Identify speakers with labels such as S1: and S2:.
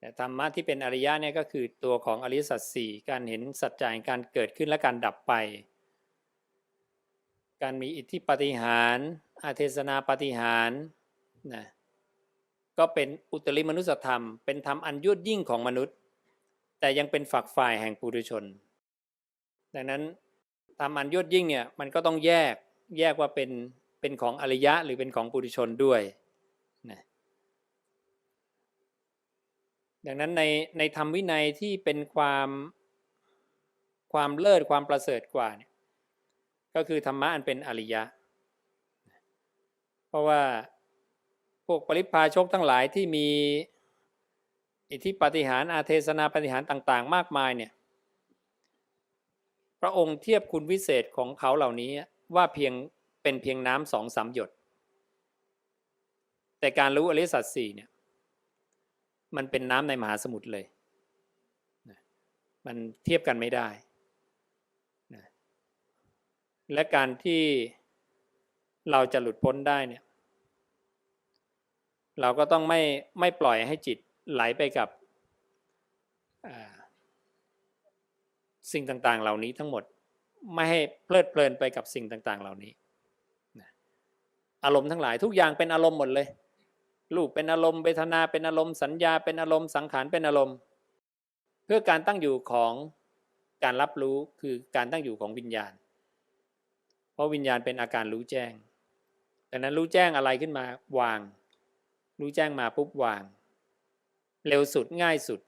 S1: แต่ธรรมะที่เป็นอริยะเนี่ยก็คือตัวของอริยสัจสี่การเห็นสัจจะแห่งการเกิดขึ้นและการดับไป การมีอิทธิปาฏิหารย์อาเทศนาปาฏิหารย์นะก็เป็นอุตริมนุสธรรม เป็นธรรมอันยวดยิ่งของมนุษย์ แต่ยังเป็นฝักฝ่ายแห่งปุถุชน ดังนั้นธรรมอันยวดยิ่งเนี่ยมันก็ต้องแยกแยกว่าเป็นเป็นของอริยะหรือเป็นของปุถุชนด้วยนะ ดังนั้นในในธรรมวินัยที่เป็นความความเลิศความประเสริฐกว่าเนี่ยก็คือธรรมะอันเป็นอริยะ เพราะว่าพวกปริพาชกทั้งหลายที่มีอิทธิปฏิหารอาเทศนาปฏิหารต่าง ๆ มากมายเนี่ยพระองค์เทียบคุณวิเศษของเขาเหล่านี้ว่าเพียงเป็นเพียงน้ำสองสามหยด แต่การรู้อริสัจสี่เนี่ย มันเป็นน้ำในมหาสมุทรเลยนะมันเทียบกันไม่ได้นะและการที่เราจะหลุดพ้นได้เนี่ย เราก็ต้องไม่ไม่ปล่อยให้จิตไหลไปกับสิ่งต่างๆ เหล่านี้ทั้งหมด ไม่ให้เพลิดเพลินไปกับสิ่งต่างๆ เหล่านี้อารมณ์ทั้งหลายทุกอย่างเป็นอารมณ์หมดเลย รูปเป็นอารมณ์เวทนาเป็นอารมณ์สัญญาเป็นอารมณ์สังขารเป็นอารมณ์ เพื่อการตั้งอยู่ของการรับรู้คือการตั้งอยู่ของวิญญาณ เพราะวิญญาณเป็นอาการรู้แจ้งดังนั้นรู้แจ้งอะไรขึ้นมาวาง รู้แจ้งมาปุ๊บวาง เร็วสุดง่ายสุด